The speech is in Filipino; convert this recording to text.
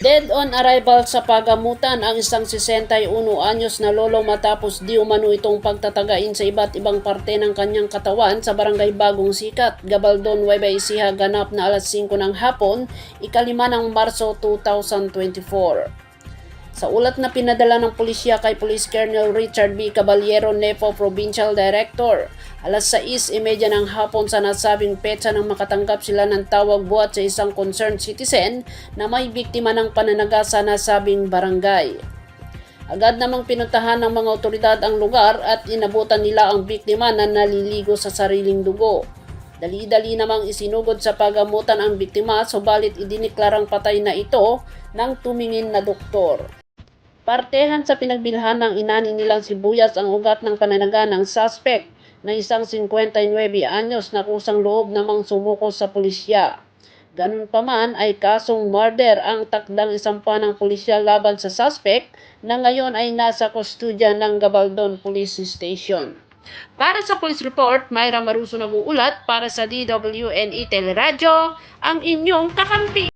Dead on arrival sa pagamutan ang isang 61 anyos na lolo matapos di umano itong pagtatagain sa iba't ibang parte ng kanyang katawan sa barangay Bagong Sikat, Gabaldon, Nueva Ecija ganap na alas 5 ng hapon, ikalima ng Marso 2024. Sa ulat na pinadala ng pulisya kay Police Colonel Richard B. Caballero Nepo, Provincial Director, alas 6.30 ng hapon sa nasabing petsa nang makatanggap sila ng tawag buhat sa isang concerned citizen na may biktima ng pananaga sa nasabing barangay. Agad namang pinuntahan ng mga otoridad ang lugar at inabutan nila ang biktima na naliligo sa sariling dugo. Dali-dali namang isinugod sa pagamutan ang biktima subalit idiniklarang patay na ito ng tumingin na doktor. Partehan sa pinagbilhan ng inani nilang sibuyas ang ugat ng pananaga ng suspect na isang 59 anyos na kusang loob namang sumuko sa pulisya. Ganun pa man ay kasong murder ang takdang isampa ng pulisya laban sa suspect na ngayon ay nasa kustudya ng Gabaldon Police Station. Para sa police report, Mayra Maruso nag-uulat para sa DWNE Teleradyo, ang inyong kakampi.